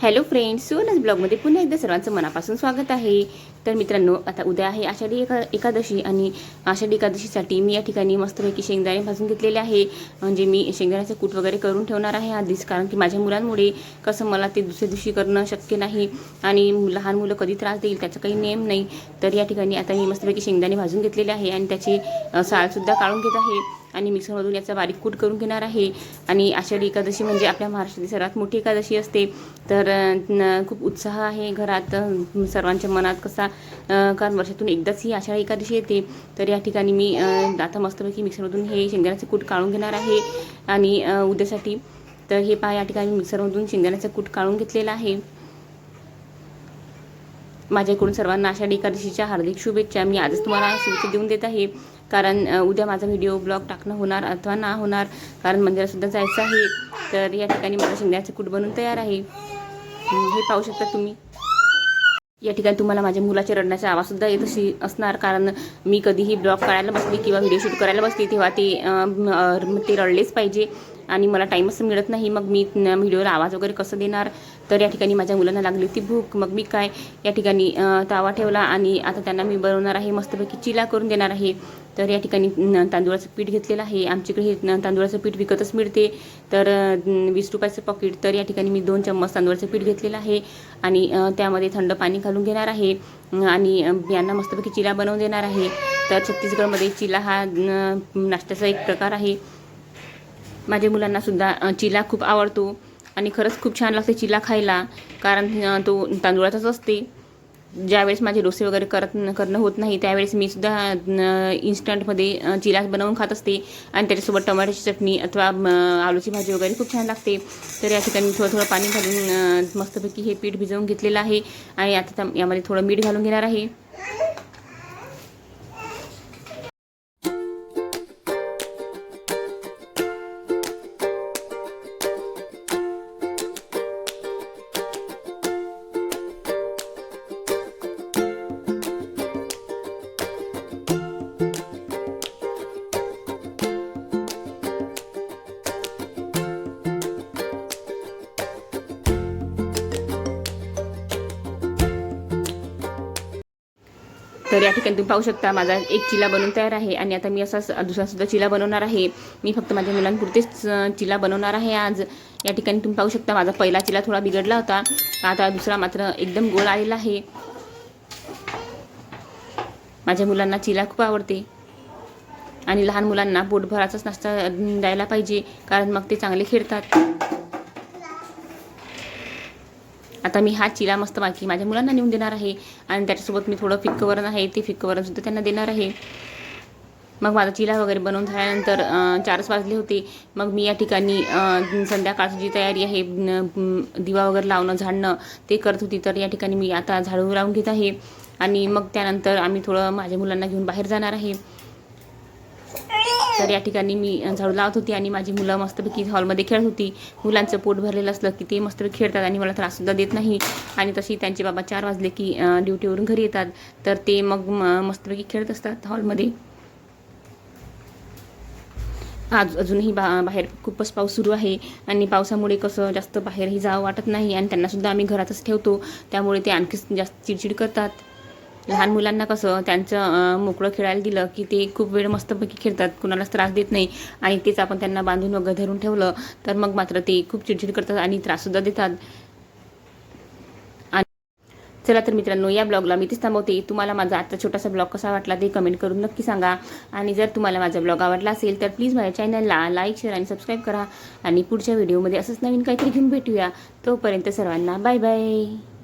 Hello friends सुवर्णच ब्लॉगमध्ये पुन्हा एकदा सर्वांचं मनापासून स्वागत आहे. तर मित्रांनो आता उद्या आहे आषाढी एका एकादशी आणि आषाढी एकादशीसाठी मी या ठिकाणी मस्तपैकी शेंगदाणे भाजून घेतलेले आहे. म्हणजे मी शेंगदाण्याचं कूट वगैरे करून ठेवणार आहे आधीच कारण की माझ्या मुलांमुळे कसं मला ते दुसऱ्या दिवशी करणं शक्य नाही आणि लहान मुलं कधी त्रास देईल त्याचा काही नेम नाही. तर या ठिकाणी आता मी मस्तपैकी शेंगदाणे भाजून घेतलेले आहे आणि त्याची साळसुद्धा सालसुद्धा काढून घेत आहे. आणि मिक्सरमधून याचा बारीक कूट करून घेणार आहे. आणि आषाढी एकादशी म्हणजे आपल्या महाराष्ट्रातील सर्वात मोठी एकादशी असते. तर खूप उत्साह आहे घरात. सर्वांच्या मनात कसा कारण वर्षातून एकदाच ही आषाढी एकादशी येते. तर या ठिकाणी मी आता मस्तपैकी मिक्सरमधून हे शेंगदाण्याचं कूट काढून घेणार आहे. आणि उद्यासाठी तर हे पहा या ठिकाणी मिक्सरमधून शेंगदाण्याचं कूट काढून घेतलेलं आहे. माझ्याकडून सर्वांना आषाढी एकादशीच्या हार्दिक शुभेच्छा. मी आजच तुम्हाला शुभेच्छा देऊन देत आहे. कारण उद्या माझा व्हिडिओ ब्लॉग टाकणं होणार अथवा ना होणार. कारण मंदिरातसुद्धा जायचं आहे. तर या ठिकाणी माझं शेंगण्याचं कूट बनून तयार आहे. हे पाहू शकता तुम्ही. या ठिकाणी तुम्हाला माझ्या मुलाच्या रडण्याचा आवाजसुद्धा येत अशी असणार. कारण मी कधीही ब्लॉग काढायला बसली किंवा व्हिडिओ शूट करायला बसली तेव्हा ते ते रडलेच पाहिजे. आणि मला टाईमच मिळत नाही. मग मी व्हिडिओला आवाज वगैरे कसं देणार? तर या ठिकाणी माझ्या मुलांना लागली होती भूक. मग मी काय या ठिकाणी तवा तावा ठेवला आणि आता त्यांना मी बनवणार आहे. मस्तपैकी चिला करून देणार आहे. तर या ठिकाणी तांदुळाचं तांदूळाचं पीठ घेतलेलं आहे. आमच्याकडे हे तांदूळाचं पीठ विकतच मिळते. तर वीस रुपयाचं पॉकेट तर या ठिकाणी मी दोन चम्मच तांदूळाचं पीठ घेतलेलं आहे. आणि त्यामध्ये थंड पाणी घालून घेणार आहे. आणि यांना मस्तपैकी चिला बनवून देणार आहे. तर छत्तीसगडमध्ये चिला हा नाश्त्याचा एक प्रकार आहे. माझ्या मुलांनासुद्धा चिला खूप आवडतो. आणि खरंच खूप छान लागते चिला खायला कारण तो तांदूळाचाच असते. ज्यावेळेस माझे डोसे वगैरे करत करणं होत नाही त्यावेळेस मी सुद्धा इन्स्टंटमध्ये चिला बनवून खात असते. आणि त्याच्यासोबत टमाट्याची चटणी अथवा आलूची भाजी वगैरे खूप छान लागते. तर या ठिकाणी थोडं थोडं पाणी घालून मस्तपैकी हे पीठ भिजवून घेतलेलं आहे. आणि आता यामध्ये थोडं मीठ घालून घेणार आहे. तर या ठिकाणी तुम्ही पाहू शकता माझा एक चिला बनवून तयार आहे आणि आता मी असाच दुसरा सुद्धा चिला बनवणार आहे. मी फक्त माझ्या मुलांपुरतेच चिला बनवणार आहे आज. या ठिकाणी तुम्ही पाहू शकता माझा पहिला चिला थोडा बिघडला होता. आता दुसरा मात्र एकदम गोल आलेला आहे. माझ्या मुलांना चिला खूप आवडते. आणि लहान मुलांना पोटभराचाच नाश्ता द्यायला पाहिजे कारण मग ते चांगले खेळतात. आता मी हा चिला मस्त बाकी माझ्या मुलांना नेऊन देणार आहे. आणि त्याच्यासोबत मी थोडं फिक्क वरण आहे ते फिक्क वरण सुद्धा त्यांना देणार आहे. मग माझा चिला वगैरे बनवून झाल्यानंतर चारच वाजले होते. मग मी या ठिकाणी संध्याकाळची जी तयारी आहे न- दिवा वगैरे लावणं झाडणं ते करत होती. तर या ठिकाणी मी आता झाडू लावून घेत आहे. आणि मग त्यानंतर आम्ही थोडं माझ्या मुलांना घेऊन बाहेर जाणार आहे. तर या ठिकाणी मी झाडू लावत होती आणि माझी मुलं मस्तपैकी हॉलमध्ये खेळत होती. मुलांचं पोट भरलेलं असलं की ते मस्तपैकी खेळतात आणि मला त्राससुद्धा देत नाही. आणि तशी त्यांचे बाबा चार वाजले की ड्युटीवरून घरी येतात. तर ते मग म- मस्तपैकी खेळत असतात हॉलमध्ये. आज अजूनही बा बाहेर खूपच पाऊस सुरू आहे. आणि पावसामुळे कसं जास्त बाहेरही जावं वाटत नाही आणि त्यांनासुद्धा आम्ही घरातच ठेवतो. त्यामुळे ते आणखीच जास्त चिडचिड करतात. लहान मुलांना कसं त्यांचं मोकळं खेळायला दिलं की ते खूप वेळ मस्तपैकी खेळतात कुणालाच त्रास देत नाही आणि तेच आपण त्यांना बांधून वगैरे धरून ठेवलं तर मग मात्र ते खूप चिडचिड करतात आणि त्राससुद्धा देतात. आणि चला तर मित्रांनो या ब्लॉगला मी तीच थांबवते. तुम्हाला माझा आजचा छोटासा ब्लॉग कसा वाटला ते कमेंट करून नक्की सांगा. आणि जर तुम्हाला माझा ब्लॉग आवडला असेल तर प्लीज माझ्या चॅनलला लाईक शेअर आणि सबस्क्राईब करा. आणि पुढच्या व्हिडिओमध्ये असंच नवीन काहीतरी घेऊन भेटूया. तोपर्यंत सर्वांना बाय बाय.